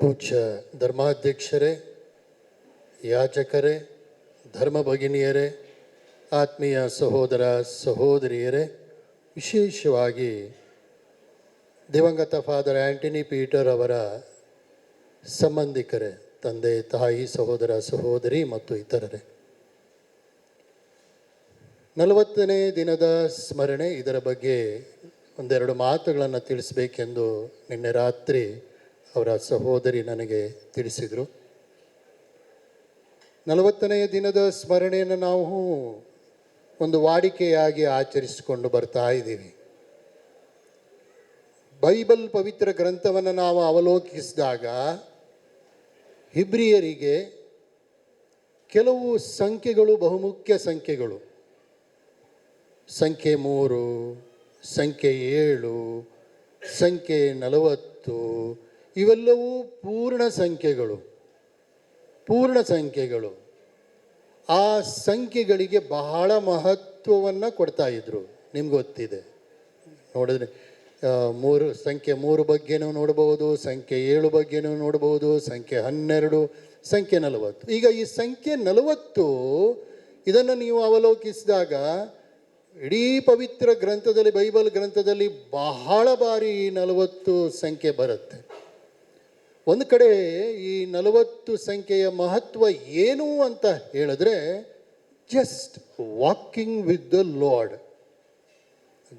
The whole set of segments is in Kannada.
ಪೂಜ್ಯ ಧರ್ಮಾಧ್ಯಕ್ಷರೇ ಯಾಚಕರೇ ಧರ್ಮ ಭಗಿನಿಯರೇ, ಆತ್ಮೀಯ ಸಹೋದರ ಸಹೋದರಿಯರೇ, ವಿಶೇಷವಾಗಿ ದಿವಂಗತ ಫಾದರ್ ಆಂಟನಿ ಪೀಟರ್ ಅವರ ಸಂಬಂಧಿಕರೇ, ತಂದೆ, ತಾಯಿ, ಸಹೋದರ, ಸಹೋದರಿ ಮತ್ತು ಇತರರೇ. ನಲವತ್ತನೇ ದಿನದ ಸ್ಮರಣೆ, ಇದರ ಬಗ್ಗೆ ಒಂದೆರಡು ಮಾತುಗಳನ್ನು ತಿಳಿಸಬೇಕೆಂದು ನಿನ್ನೆ ರಾತ್ರಿ ಅವರ ಸಹೋದರಿ ನನಗೆ ತಿಳಿಸಿದರು. ನಲವತ್ತನೆಯ ದಿನದ ಸ್ಮರಣೆಯನ್ನು ನಾವು ಒಂದು ವಾಡಿಕೆಯಾಗಿ ಆಚರಿಸಿಕೊಂಡು ಬರ್ತಾ ಇದ್ದೀವಿ. ಬೈಬಲ್ ಪವಿತ್ರ ಗ್ರಂಥವನ್ನು ನಾವು ಅವಲೋಕಿಸಿದಾಗ ಹಿಬ್ರಿಯರಿಗೆ ಕೆಲವು ಸಂಖ್ಯೆಗಳು ಬಹುಮುಖ್ಯ ಸಂಖ್ಯೆಗಳು. ಸಂಖ್ಯೆ ಮೂರು, ಸಂಖ್ಯೆ ಏಳು, ಸಂಖ್ಯೆ ನಲವತ್ತು ಇವೆಲ್ಲವೂ ಪೂರ್ಣ ಸಂಖ್ಯೆಗಳು. ಪೂರ್ಣ ಸಂಖ್ಯೆಗಳು. ಆ ಸಂಖ್ಯೆಗಳಿಗೆ ಬಹಳ ಮಹತ್ವವನ್ನು ಕೊಡ್ತಾ ಇದ್ರು. ನಿಮ್ಗೆ ಗೊತ್ತಿದೆ. ನೋಡಿದ್ರೆ ಮೂರು, ಸಂಖ್ಯೆ ಮೂರು ಬಗ್ಗೆನೂ ನೋಡಬಹುದು ಸಂಖ್ಯೆ ಏಳು ಬಗ್ಗೆನೂ ನೋಡ್ಬೋದು, ಸಂಖ್ಯೆ ಹನ್ನೆರಡು, ಸಂಖ್ಯೆ ನಲವತ್ತು. ಈಗ ಈ ಸಂಖ್ಯೆ ನಲವತ್ತು ಇದನ್ನು ನೀವು ಅವಲೋಕಿಸಿದಾಗ ಇಡೀ ಪವಿತ್ರ ಗ್ರಂಥದಲ್ಲಿ, ಬೈಬಲ್ ಗ್ರಂಥದಲ್ಲಿ ಬಹಳ ಬಾರಿ ನಲವತ್ತು ಸಂಖ್ಯೆ ಬರುತ್ತೆ. ಒಂದು ಕಡೆ ಈ ನಲವತ್ತು ಸಂಖ್ಯೆಯ ಮಹತ್ವ ಏನು ಅಂತ ಹೇಳಿದ್ರೆ just walking with the lord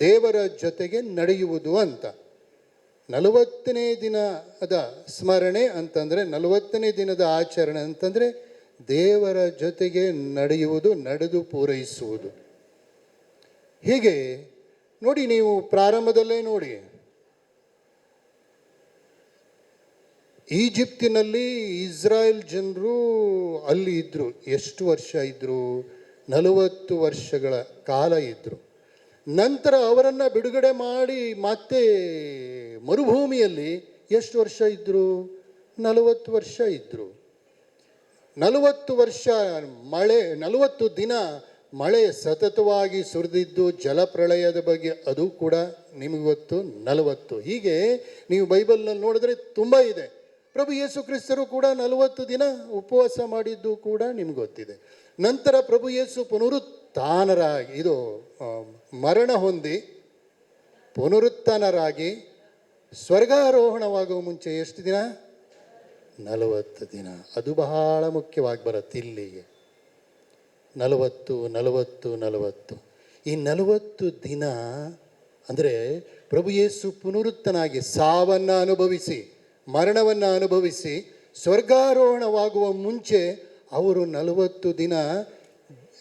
ದೇವರ ಜೊತೆಗೆ ನಡೆಯುವುದು ಅಂತ. ನಲವತ್ತನೇ ದಿನದ ಸ್ಮರಣೆ ಅಂತಂದರೆ, ನಲವತ್ತನೇ ದಿನದ ಆಚರಣೆ ಅಂತಂದರೆ, ದೇವರ ಜೊತೆಗೆ ನಡೆಯುವುದು, ನಡೆದು ಪೂರೈಸುವುದು. ಹೀಗೆ ನೋಡಿ ನೀವು ಪ್ರಾರಂಭದಲ್ಲೇ ನೋಡಿ. ಈಜಿಪ್ತಿನಲ್ಲಿ ಇಸ್ರಾಯೇಲ್ ಜನರು ಅಲ್ಲಿ ಇದ್ದರು ಎಷ್ಟು ವರ್ಷ ಇದ್ದರು ನಲವತ್ತು ವರ್ಷಗಳ ಕಾಲ ಇದ್ದರು ನಂತರ ಅವರನ್ನು ಬಿಡುಗಡೆ ಮಾಡಿ ಮತ್ತೆ ಮರುಭೂಮಿಯಲ್ಲಿ ಎಷ್ಟು ವರ್ಷ ಇದ್ದರು ನಲವತ್ತು ವರ್ಷ ಇದ್ದರು ನಲವತ್ತು ವರ್ಷ ಮಳೆ, ನಲವತ್ತು ದಿನ ಮಳೆ ಸತತವಾಗಿ ಸುರಿದಿದ್ದು, ಜಲಪ್ರಳಯದ ಬಗ್ಗೆ ಅದು ಕೂಡ ನಿಮಗೆ ಗೊತ್ತು. ನಲವತ್ತು. ಹೀಗೆ ನೀವು ಬೈಬಲ್ನಲ್ಲಿ ನೋಡಿದ್ರೆ ತುಂಬ ಇದೆ. ಪ್ರಭು ಯೇಸು ಕ್ರಿಸ್ತರು ಕೂಡ ನಲವತ್ತು ದಿನ ಉಪವಾಸ ಮಾಡಿದ್ದು ಕೂಡ ನಿಮ್ಗೆ ಗೊತ್ತಿದೆ. ನಂತರ ಪ್ರಭು ಯೇಸು ಪುನರುತ್ಥಾನರಾಗಿ, ಇದು ಮರಣ ಹೊಂದಿ ಪುನರುತ್ಥಾನರಾಗಿ ಸ್ವರ್ಗಾರೋಹಣವಾಗುವ ಮುಂಚೆ ಎಷ್ಟು ದಿನ? ನಲವತ್ತು ದಿನ. ಅದು ಬಹಳ ಮುಖ್ಯವಾಗಿ ಬರುತ್ತೆ ಇಲ್ಲಿಗೆ. ನಲವತ್ತು ನಲವತ್ತು ನಲವತ್ತು. ಈ ನಲವತ್ತು ದಿನ ಅಂದರೆ ಪ್ರಭು ಯೇಸು ಪುನರುತ್ತನಾಗಿ ಸಾವನ್ನು ಅನುಭವಿಸಿ ಮರಣವನ್ನು ಅನುಭವಿಸಿ ಸ್ವರ್ಗಾರೋಹಣವಾಗುವ ಮುಂಚೆ ಅವರು ನಲವತ್ತು ದಿನ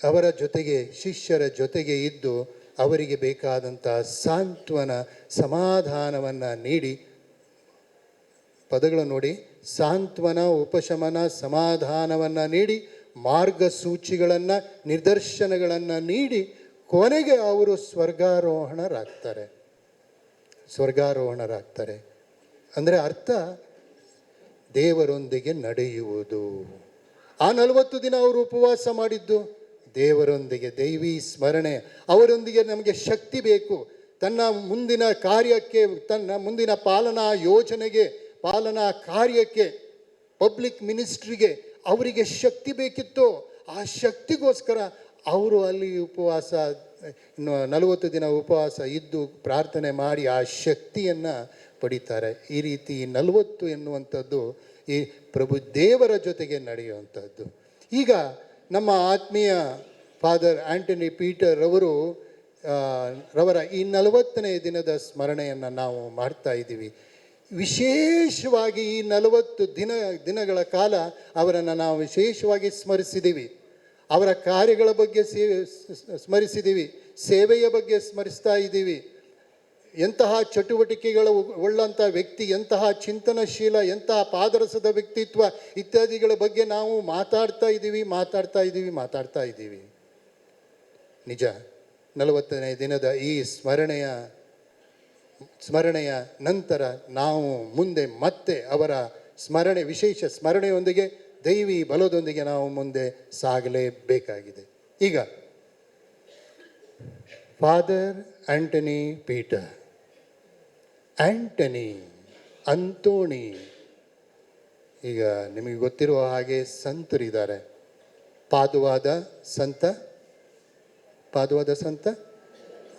ಅವರ ಜೊತೆಗೆ, ಶಿಷ್ಯರ ಜೊತೆಗೆ ಇದ್ದು ಅವರಿಗೆ ಬೇಕಾದಂಥ ಸಾಂತ್ವನ ಸಮಾಧಾನವನ್ನು ನೀಡಿ, ಪದಗಳು ನೋಡಿ, ಸಾಂತ್ವನ, ಉಪಶಮನ, ಸಮಾಧಾನವನ್ನು ನೀಡಿ, ಮಾರ್ಗಸೂಚಿಗಳನ್ನು, ನಿದರ್ಶನಗಳನ್ನು ನೀಡಿ ಕೊನೆಗೆ ಅವರು ಸ್ವರ್ಗಾರೋಹಣರಾಗ್ತಾರೆ. ಸ್ವರ್ಗಾರೋಹಣರಾಗ್ತಾರೆ. ಅಂದರೆ ಅರ್ಥ, ದೇವರೊಂದಿಗೆ ನಡೆಯುವುದು. ಆ ನಲವತ್ತು ದಿನ ಅವರು ಉಪವಾಸ ಮಾಡಿದ್ದು, ದೇವರೊಂದಿಗೆ, ದೈವಿ ಸ್ಮರಣೆ, ಅವರೊಂದಿಗೆ ನಮಗೆ ಶಕ್ತಿ ಬೇಕು. ತನ್ನ ಮುಂದಿನ ಕಾರ್ಯಕ್ಕೆ, ತನ್ನ ಮುಂದಿನ ಪಾಲನಾ ಯೋಜನೆಗೆ, ಪಾಲನಾ ಕಾರ್ಯಕ್ಕೆ, ಪಬ್ಲಿಕ್ ಮಿನಿಸ್ಟ್ರಿಗೆ ಅವರಿಗೆ ಶಕ್ತಿ ಬೇಕಿತ್ತು. ಆ ಶಕ್ತಿಗೋಸ್ಕರ ಅವರು ಅಲ್ಲಿ ಉಪವಾಸ ನಲವತ್ತು ದಿನ ಉಪವಾಸ ಇದ್ದು ಪ್ರಾರ್ಥನೆ ಮಾಡಿ ಆ ಶಕ್ತಿಯನ್ನು ಪಡಿತಾರೆ. ಈ ರೀತಿ ನಲವತ್ತು ಎನ್ನುವಂಥದ್ದು ಈ ಪ್ರಭು ದೇವರ ಜೊತೆಗೆ ನಡೆಯುವಂಥದ್ದು. ಈಗ ನಮ್ಮ ಆತ್ಮೀಯ ಫಾದರ್ ಆಂಟನಿ ಪೀಟರ್ ಅವರು ರವರ ಈ ನಲವತ್ತನೇ ದಿನದ ಸ್ಮರಣೆಯನ್ನು ನಾವು ಮಾಡ್ತಾ ಇದ್ದೀವಿ. ವಿಶೇಷವಾಗಿ ಈ ನಲವತ್ತು ದಿನ, ದಿನಗಳ ಕಾಲ ಅವರನ್ನು ನಾವು ವಿಶೇಷವಾಗಿ ಸ್ಮರಿಸಿದ್ದೀವಿ. ಅವರ ಕಾರ್ಯಗಳ ಬಗ್ಗೆ ಸೇ, ಸ್ಮರಿಸಿದ್ದೀವಿ. ಸೇವೆಯ ಬಗ್ಗೆ ಸ್ಮರಿಸ್ತಾ ಇದ್ದೀವಿ. ಎಂತಹ ಚಟುವಟಿಕೆಗಳ ಉಳ್ಳಂಥ ವ್ಯಕ್ತಿ, ಎಂತಹ ಚಿಂತನಶೀಲ, ಎಂತಹ ಪಾದರಸದ ವ್ಯಕ್ತಿತ್ವ ಇತ್ಯಾದಿಗಳ ಬಗ್ಗೆ ನಾವು ಮಾತಾಡ್ತಾ ಇದ್ದೀವಿ ಮಾತಾಡ್ತಾ ಇದ್ದೀವಿ ಮಾತಾಡ್ತಾ ಇದ್ದೀವಿ. ನಿಜ. ನಲವತ್ತನೇ ದಿನದ ಈ ಸ್ಮರಣೆಯ ಸ್ಮರಣೆಯ ನಂತರ ನಾವು ಮುಂದೆ ಮತ್ತೆ ಅವರ ಸ್ಮರಣೆ, ವಿಶೇಷ ಸ್ಮರಣೆಯೊಂದಿಗೆ ದೈವಿ ಬಲದೊಂದಿಗೆ ನಾವು ಮುಂದೆ ಸಾಗಲೇಬೇಕಾಗಿದೆ. ಈಗ father Antony Peter Antony, Anthoni. ಈಗ ನಿಮಗೆ ಗೊತ್ತಿರುವ ಹಾಗೆ ಸಂತರಿದ್ದಾರೆ ಪಾದುವಾದ ಸಂತ ಪಾದುವಾದ ಸಂತ,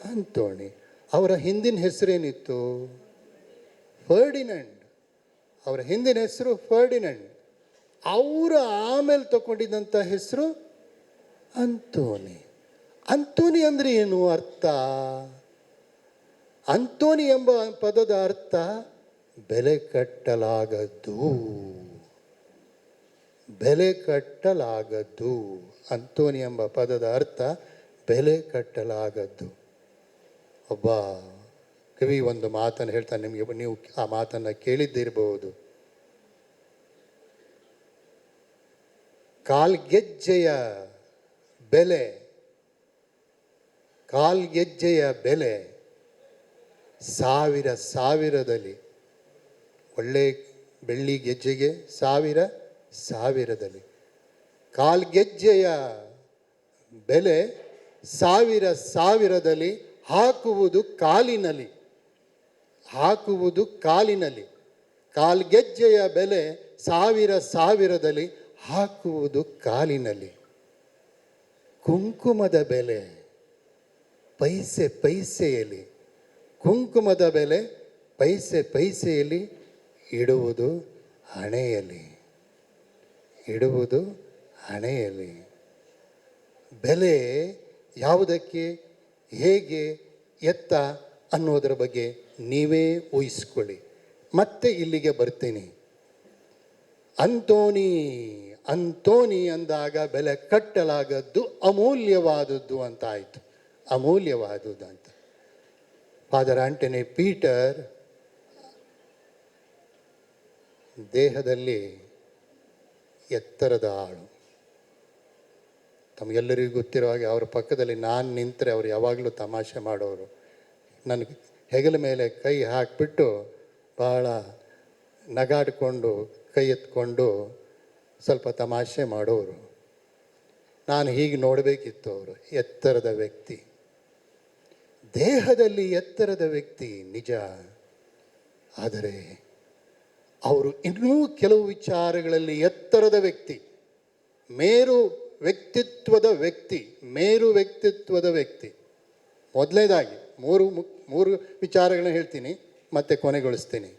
ಅಂತೋಣಿ. ಅವರ ಹಿಂದಿನ ಹೆಸರೇನಿತ್ತು? ಫರ್ಡಿನಂಡ್. ಅವರ ಹಿಂದಿನ ಹೆಸರು ಫರ್ಡಿನಂಡ್. ಅವರು ಆಮೇಲೆ ತಗೊಂಡಿದ್ದಂಥ ಹೆಸರು ಅಂತೋನಿ ಅಂತೋನಿ ಅಂದರೆ ಏನು ಅರ್ಥ? ಅಂತೋನಿ ಎಂಬ ಪದದ ಅರ್ಥ ಬೆಲೆ ಕಟ್ಟಲಾಗದ್ದು. ಬೆಲೆ ಕಟ್ಟಲಾಗದ್ದು. ಅಂತೋನಿ ಎಂಬ ಪದದ ಅರ್ಥ ಬೆಲೆ ಕಟ್ಟಲಾಗದ್ದು. ಒಬ್ಬ ಕವಿ ಒಂದು ಮಾತನ್ನು ಹೇಳ್ತಾನೆ, ನಿಮಗೆ ನೀವು ಆ ಮಾತನ್ನು ಕೇಳಿದ್ದಿರಬಹುದು. ಕಾಲ್ಗೆಜ್ಜೆಯ ಬೆಲೆ ಕಾಲ್ಗೆಜ್ಜೆಯ ಬೆಲೆ ಸಾವಿರ ಸಾವಿರದಲ್ಲಿ, ಒಳ್ಳೆ ಬೆಳ್ಳಿ ಗೆಜ್ಜೆಗೆ ಸಾವಿರ ಸಾವಿರದಲ್ಲಿ. ಕಾಲ್ಗೆಜ್ಜೆಯ ಬೆಲೆ ಸಾವಿರ ಸಾವಿರದಲ್ಲಿ ಹಾಕುವುದು ಕಾಲಿನಲ್ಲಿ ಹಾಕುವುದು ಕಾಲಿನಲ್ಲಿ. ಕಾಲ್ಗೆಜ್ಜೆಯ ಬೆಲೆ ಸಾವಿರ ಸಾವಿರದಲ್ಲಿ ಹಾಕುವುದು ಕಾಲಿನಲ್ಲಿ. ಕುಂಕುಮದ ಬೆಲೆ ಪೈಸೆ ಪೈಸೆಯಲ್ಲಿ ಕುಂಕುಮದ ಬೆಲೆ ಪೈಸೆ ಪೈಸೆಯಲ್ಲಿ ಇಡುವುದು ಹಣೆಯಲ್ಲಿ. ಇಡುವುದು ಹಣೆಯಲ್ಲಿ. ಬೆಲೆ ಯಾವುದಕ್ಕೆ, ಹೇಗೆ ಎತ್ತ ಅನ್ನೋದರ ಬಗ್ಗೆ ನೀವೇ ಊಹಿಸ್ಕೊಳ್ಳಿ. ಮತ್ತೆ ಇಲ್ಲಿಗೆ ಬರ್ತೀನಿ. ಅಂತೋನಿ ಅಂತೋನಿ ಅಂದಾಗ ಬೆಲೆ ಕಟ್ಟಲಾಗದ್ದು ಅಮೂಲ್ಯವಾದದ್ದು ಅಂತ ಆಯಿತು ಅಮೂಲ್ಯವಾದದ್ದು ಅಂತ. ಫಾದರ್ ಆಂಟನಿ ಪೀಟರ್ ದೇಹದಲ್ಲಿ ಎತ್ತರದ ಆಳು. ತಮಗೆಲ್ಲರಿಗೂ ಗೊತ್ತಿರೋ ಹಾಗೆ ಅವರ ಪಕ್ಕದಲ್ಲಿ ನಾನು ನಿಂತರೆ ಅವರು ಯಾವಾಗಲೂ ತಮಾಷೆ ಮಾಡೋರು. ನನಗೆ ಹೆಗಲ ಮೇಲೆ ಕೈ ಹಾಕಿಬಿಟ್ಟು ಭಾಳ ನಗಾಡಿಕೊಂಡು, ಕೈ ಎತ್ಕೊಂಡು ಸ್ವಲ್ಪ ತಮಾಷೆ ಮಾಡೋರು. ನಾನು ಹೀಗೆ ನೋಡಬೇಕಿತ್ತು ಅವರು, ಎತ್ತರದ ವ್ಯಕ್ತಿ. ದೇಹದಲ್ಲಿ ಎತ್ತರದ ವ್ಯಕ್ತಿ ನಿಜ. ಆದರೆ ಅವರು ಇನ್ನೂ ಕೆಲವು ವಿಚಾರಗಳಲ್ಲಿ ಎತ್ತರದ ವ್ಯಕ್ತಿ, ಮೇರು ವ್ಯಕ್ತಿತ್ವದ ವ್ಯಕ್ತಿ, ಮೇರು ವ್ಯಕ್ತಿತ್ವದ ವ್ಯಕ್ತಿ. ಮೊದಲನೇದಾಗಿ ಮೂರು ಮೂರು ವಿಚಾರಗಳನ್ನ ಹೇಳ್ತೀನಿ, ಮತ್ತೆ ಕೊನೆಗೊಳಿಸ್ತೀನಿ.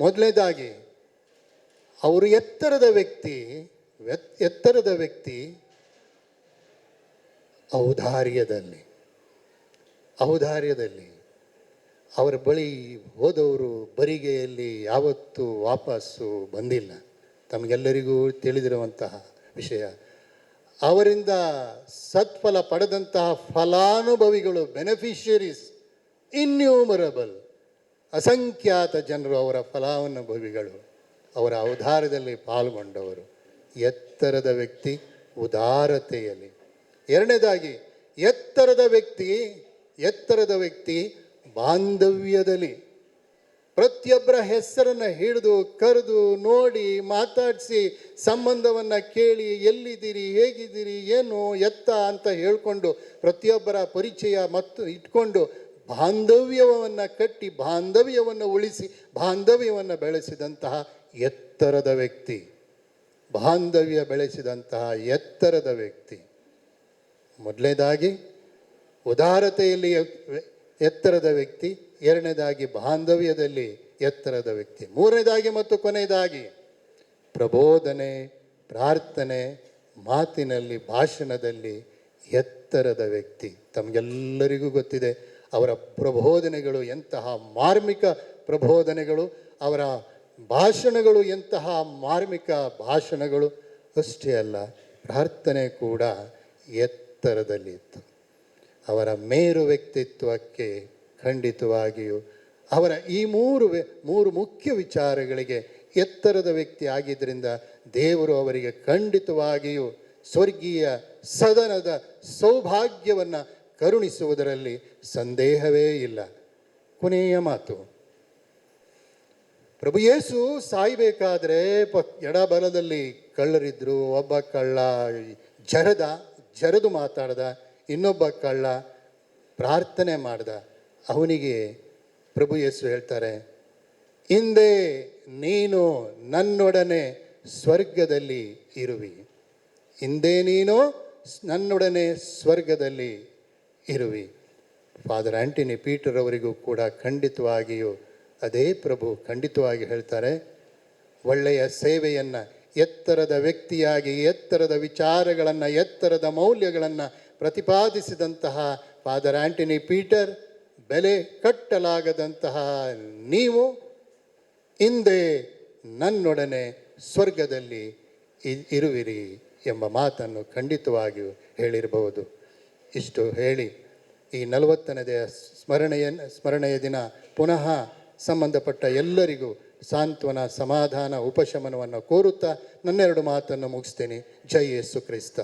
ಮೊದಲನೇದಾಗಿ ಅವರು ಎತ್ತರದ ವ್ಯಕ್ತಿ ಎತ್ತರದ ವ್ಯಕ್ತಿ ಔದಾರ್ಯದಲ್ಲಿ. ಔದಾರ್ಯದಲ್ಲಿ ಅವರ ಬಳಿ ಹೋದವರು ಬರಿಗೆಯಲ್ಲಿ ಯಾವತ್ತೂ ವಾಪಸ್ಸು ಬಂದಿಲ್ಲ. ತಮಗೆಲ್ಲರಿಗೂ ತಿಳಿದಿರುವಂತಹ ವಿಷಯ. ಅವರಿಂದ ಸತ್ಫಲ ಪಡೆದಂತಹ ಫಲಾನುಭವಿಗಳು ಬೆನಿಫಿಷರೀಸ್ ಇನ್ಯೂಮರಬಲ್ ಅಸಂಖ್ಯಾತ ಜನರು ಅವರ ಫಲಾನುಭವಿಗಳು. ಅವರ ಅವಧಾರದಲ್ಲಿ ಪಾಲ್ಗೊಂಡವರು. ಎತ್ತರದ ವ್ಯಕ್ತಿ ಉದಾರತೆಯಲ್ಲಿ. ಎರಡನೇದಾಗಿ, ಎತ್ತರದ ವ್ಯಕ್ತಿ ಎತ್ತರದ ವ್ಯಕ್ತಿ ಬಾಂಧವ್ಯದಲ್ಲಿ ಪ್ರತಿಯೊಬ್ಬರ ಹೆಸರನ್ನು ಹಿಡಿದು, ಕರೆದು, ನೋಡಿ, ಮಾತಾಡಿಸಿ, ಸಂಬಂಧವನ್ನು ಕೇಳಿ, ಎಲ್ಲಿದ್ದೀರಿ, ಹೇಗಿದ್ದೀರಿ, ಏನು ಎತ್ತ ಅಂತ ಹೇಳಿಕೊಂಡು ಪ್ರತಿಯೊಬ್ಬರ ಪರಿಚಯ ಮತ್ತು ಇಟ್ಕೊಂಡು ಬಾಂಧವ್ಯವನ್ನು ಕಟ್ಟಿ, ಬಾಂಧವ್ಯವನ್ನು ಉಳಿಸಿ, ಬಾಂಧವ್ಯವನ್ನು ಬೆಳೆಸಿದಂತಹ ಎತ್ತರದ ವ್ಯಕ್ತಿ. ಬಾಂಧವ್ಯ ಬೆಳೆಸಿದಂತಹ ಎತ್ತರದ ವ್ಯಕ್ತಿ. ಮೊದಲನೇದಾಗಿ ಉದಾರತೆಯಲ್ಲಿ ಎತ್ತರದ ವ್ಯಕ್ತಿ, ಎರಡನೇದಾಗಿ ಬಾಂಧವ್ಯದಲ್ಲಿ ಎತ್ತರದ ವ್ಯಕ್ತಿ, ಮೂರನೇದಾಗಿ ಮತ್ತು ಕೊನೆಯದಾಗಿ ಪ್ರಬೋಧನೆ, ಪ್ರಾರ್ಥನೆ, ಮಾತಿನಲ್ಲಿ, ಭಾಷಣದಲ್ಲಿ ಎತ್ತರದ ವ್ಯಕ್ತಿ. ತಮಗೆಲ್ಲರಿಗೂ ಗೊತ್ತಿದೆ, ಅವರ ಪ್ರಬೋಧನೆಗಳು ಎಂತಹ ಮಾರ್ಮಿಕ ಪ್ರಬೋಧನೆಗಳು, ಅವರ ಭಾಷಣಗಳು ಎಂತಹ ಮಾರ್ಮಿಕ ಭಾಷಣಗಳು, ಅಷ್ಟೇ ಅಲ್ಲ, ಪ್ರಾರ್ಥನೆ ಕೂಡ ಎತ್ತರದಲ್ಲಿತ್ತು. ಅವರ ಮೇರು ವ್ಯಕ್ತಿತ್ವಕ್ಕೆ ಖಂಡಿತವಾಗಿಯೂ ಅವರ ಈ ಮೂರು ಮೂರು ಮುಖ್ಯ ವಿಚಾರಗಳಿಗೆ ಎತ್ತರದ ವ್ಯಕ್ತಿ ಆಗಿದ್ದರಿಂದ ದೇವರು ಅವರಿಗೆ ಖಂಡಿತವಾಗಿಯೂ ಸ್ವರ್ಗೀಯ ಸದನದ ಸೌಭಾಗ್ಯವನ್ನು ಕರುಣಿಸುವುದರಲ್ಲಿ ಸಂದೇಹವೇ ಇಲ್ಲ. ಕೊನೆಯ ಮಾತು. ಪ್ರಭು ಯೇಸು ಸಾಯಬೇಕಾದ್ರೆ ಪ ಎಡಬಲದಲ್ಲಿ ಕಳ್ಳರಿದ್ರು, ಒಬ್ಬ ಕಳ್ಳ, ಜರದ ಜರದು ಮಾತಾಡ್ದ. ಇನ್ನೊಬ್ಬ ಕಳ್ಳ ಪ್ರಾರ್ಥನೆ ಮಾಡ್ದ. ಅವನಿಗೆ ಪ್ರಭು ಯೇಸು ಹೇಳ್ತಾರೆ, ಹಿಂದೆ ನೀನು ನನ್ನೊಡನೆ ಸ್ವರ್ಗದಲ್ಲಿ ಇರುವಿ. ಹಿಂದೆ ನೀನು ನನ್ನೊಡನೆ ಸ್ವರ್ಗದಲ್ಲಿ ಇರುವಿ. ಫಾದರ್ ಆಂಟಿನಿ ಪೀಟರ್ ಅವರಿಗೂ ಕೂಡ ಖಂಡಿತವಾಗಿಯೂ ಅದೇ ಪ್ರಭು ಖಂಡಿತವಾಗಿ ಹೇಳ್ತಾರೆ, ಒಳ್ಳೆಯ ಸೇವೆಯನ್ನು, ಎತ್ತರದ ವ್ಯಕ್ತಿಯಾಗಿ, ಎತ್ತರದ ವಿಚಾರಗಳನ್ನು, ಎತ್ತರದ ಮೌಲ್ಯಗಳನ್ನು ಪ್ರತಿಪಾದಿಸಿದಂತಹ ಫಾದರ್ ಆಂಟನಿ ಪೀಟರ್ ಬೆಲೆ ಕಟ್ಟಲಾಗದಂತಹ ನೀವು ಹಿಂದೆ ನನ್ನೊಡನೆ ಸ್ವರ್ಗದಲ್ಲಿ ಇರುವಿರಿ ಎಂಬ ಮಾತನ್ನು ಖಂಡಿತವಾಗಿಯೂ ಹೇಳಿರಬಹುದು. ಇಷ್ಟು ಹೇಳಿ, ಈ ನಲವತ್ತನೆಯ ಸ್ಮರಣೆಯ ಸ್ಮರಣೆಯ ದಿನ ಪುನಃ ಸಂಬಂಧಪಟ್ಟ ಎಲ್ಲರಿಗೂ ಸಾಂತ್ವನ ಸಮಾಧಾನ ಉಪಶಮನವನ್ನು ಕೋರುತ್ತಾ ನನ್ನೆರಡು ಮಾತನ್ನು ಮುಗಿಸ್ತೇನೆ. ಜೈ ಯೇಸು ಕ್ರಿಸ್ತ.